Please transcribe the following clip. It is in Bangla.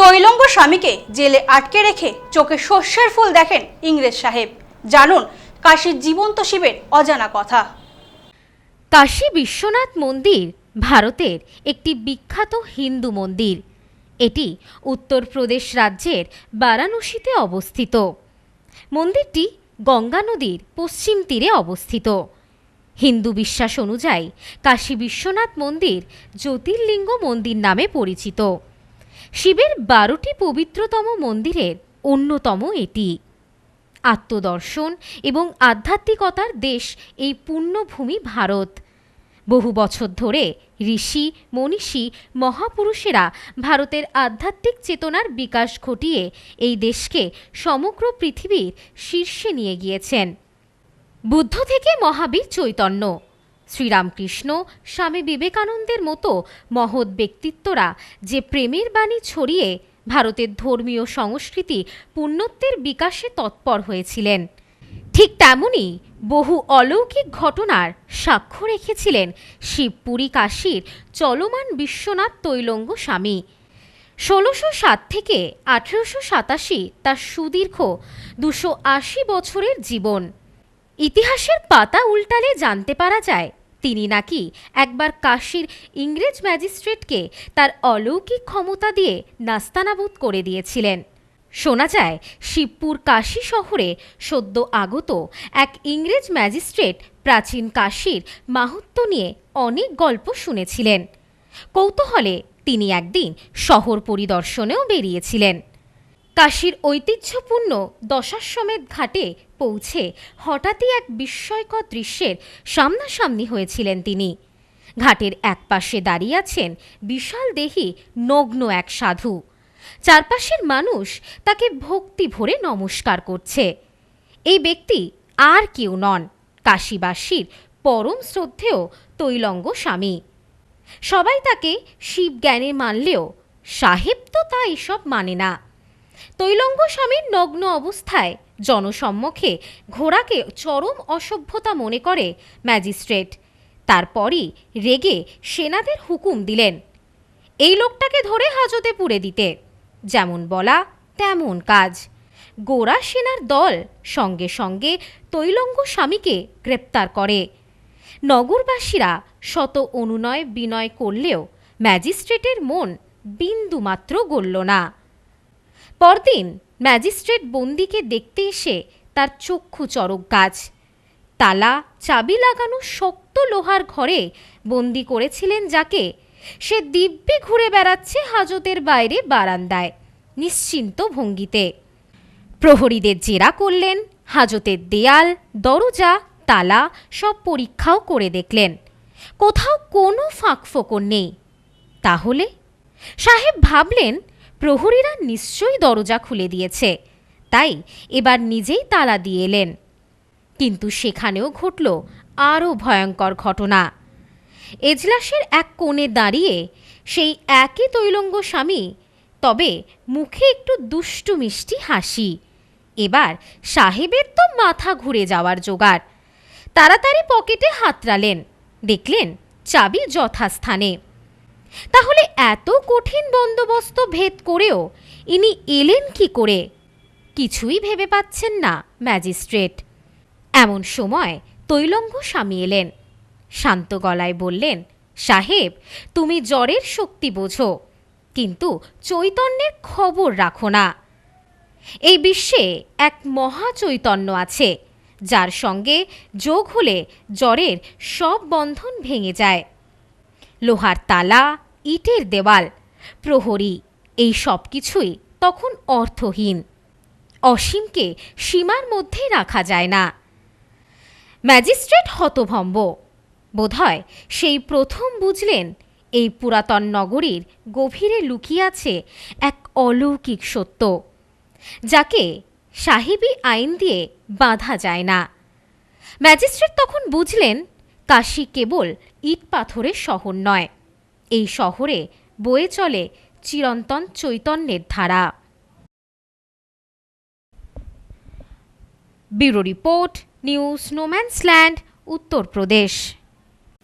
তৈলঙ্গ স্বামীকে জেলে আটকে রেখে চোখে শস্যের ফুল দেখেন ইংরেজ সাহেব। জানুন কাশীর জীবন্ত শিবের অজানা কথা। কাশী বিশ্বনাথ মন্দির ভারতের একটি বিখ্যাত হিন্দু মন্দির। এটি উত্তরপ্রদেশ রাজ্যের বারাণসীতে অবস্থিত। মন্দিরটি গঙ্গা নদীর পশ্চিম তীরে অবস্থিত। হিন্দু বিশ্বাস অনুযায়ী কাশী বিশ্বনাথ মন্দির জ্যোতির্লিঙ্গ মন্দির নামে পরিচিত। শিবের বারোটি পবিত্রতম মন্দিরের অন্যতম এটি। আত্মদর্শন এবং আধ্যাত্মিকতার দেশ এই পুণ্যভূমি ভারত। বহু বছর ধরে ঋষি, মনীষী, মহাপুরুষেরা ভারতের আধ্যাত্মিক চেতনার বিকাশ ঘটিয়ে এই দেশকে সমগ্র পৃথিবীর শীর্ষে নিয়ে গিয়েছেন। বুদ্ধ থেকে মহাবীর চৈতন্য। শ্রীরামকৃষ্ণ, স্বামী বিবেকানন্দের মতো মহৎ ব্যক্তিত্বরা যে প্রেমের বাণী ছড়িয়ে ভারতের ধর্মীয় সংস্কৃতি পুণ্যত্বের বিকাশে তৎপর হয়েছিলেন। ঠিক তেমনই বহু অলৌকিক ঘটনার সাক্ষ্য রেখেছিলেন শিবপুরী কাশীর চলমান বিশ্বনাথ তৈলঙ্গ স্বামী। ষোলোশো সাত থেকে আঠেরোশো সাতাশি তার সুদীর্ঘ দুশো আশি বছরের জীবন। ইতিহাসের পাতা উল্টালে জানতে পারা যায় তিনি নাকি একবার কাশীর ইংরেজ ম্যাজিস্ট্রেটকে তার অলৌকিক ক্ষমতা দিয়ে নাস্তানাবুদ করে দিয়েছিলেন। শোনা যায়, শিবপুর কাশী শহরে সদ্য আগত এক ইংরেজ ম্যাজিস্ট্রেট প্রাচীন কাশীর মাহাত্ম নিয়ে অনেক গল্প শুনেছিলেন। কৌতূহলে তিনি একদিন শহর পরিদর্শনেও বেরিয়েছিলেন। কাশীর ঐতিহ্যপূর্ণ দশাশ্বমেধ ঘাটে পৌঁছে হঠাৎই এক বিস্ময়কর দৃশ্যের সামনাসামনি হয়েছিলেন তিনি। ঘাটের একপাশে দাঁড়িয়ে আছেন বিশাল দেহি নগ্ন এক সাধু। চারপাশের মানুষ তাকে ভক্তি ভরে নমস্কার করছে। এই ব্যক্তি আর কেউ নন, কাশীবাসীর পরম শ্রদ্ধেয় তৈলঙ্গ স্বামী। সবাই তাকে শিব জ্ঞানে মানলেও সাহেব তো তা এসব মানে না। তৈলঙ্গ স্বামীর নগ্ন অবস্থায় জনসম্মুখে ঘোড়াকে চরম অসভ্যতা মনে করে ম্যাজিস্ট্রেট। তারপরই রেগে সেনাদের হুকুম দিলেন, এই লোকটাকে ধরে হাজতে পুরে দিতে। যেমন বলা, তেমন কাজ। গোরা সেনার দল সঙ্গে সঙ্গে তৈলঙ্গ স্বামীকে গ্রেপ্তার করে। নগরবাসীরা শত অনুনয় বিনয় করলেও ম্যাজিস্ট্রেটের মন বিন্দুমাত্র গড়ল না। পরদিন ম্যাজিস্ট্রেট বন্দিকে দেখতে এসে তার চক্ষু চরক গাছ। তালা, চাবি লাগানো শক্ত লোহার ঘরে বন্দি করেছিলেন যাকে। সে দিব্যে ঘুরে বেড়াচ্ছে হাজতের বাইরে বারান্দায়, নিশ্চিন্ত ভঙ্গিতে। প্রহরীদের জেরা করলেন, হাজতের দেয়াল, দরজা, তালা সব পরীক্ষাও করে দেখলেন। কোথাও কোনো ফাঁক ফোকর নেই। তাহলে? সাহেব ভাবলেন প্রহরীরা নিশ্চয়ই দরজা খুলে দিয়েছে। তাই এবার নিজেই তালা দিয়ে এলেন। কিন্তু সেখানেও ঘটল আরও ভয়ঙ্কর ঘটনা। এজলাসের এক কোণে দাঁড়িয়ে সেই একই তৈলঙ্গ স্বামী, তবে মুখে একটু দুষ্টু মিষ্টি হাসি। এবার সাহেবের তো মাথা ঘুরে যাওয়ার জোগাড়। তাড়াতাড়ি পকেটে হাতড়ালেন। দেখলেন চাবি যথাস্থানে। তাহলে এত কঠিন বন্দোবস্ত ভেদ করেও ইনি এলেন কি করে? কিছুই ভেবে পাচ্ছেন না ম্যাজিস্ট্রেট। এমন সময় তৈলঙ্গ স্বামী এলেন। শান্ত গলায় বললেন, সাহেব, তুমি জ্বরের শক্তি বোঝো, কিন্তু চৈতন্যের খবর রাখো না। এই বিশ্বে এক মহা চৈতন্য আছে, যার সঙ্গে যোগ হলে জ্বরের সব বন্ধন ভেঙে যায়। লোহার তালা, ইটের দেওয়াল, প্রহরী, এই সব কিছুই তখন অর্থহীন। অসীমকে সীমার মধ্যে রাখা যায় না। ম্যাজিস্ট্রেট হতভম্ব। বোধহয় সেই প্রথম বুঝলেন, এই পুরাতন নগরীর গভীরে লুকিয়ে আছে এক অলৌকিক সত্য, যাকে সাহেবী আইন দিয়ে বাঁধা যায় না। ম্যাজিস্ট্রেট তখন বুঝলেন কাশী কেবল ইট পাথরের শহর নয়। এই শহরে বয়ে চলে চিরন্তন চৈতন্যের ধারা। ব্যুরো রিপোর্ট, নিউজ স্নোম্যান্সল্যান্ড উত্তরপ্রদেশ।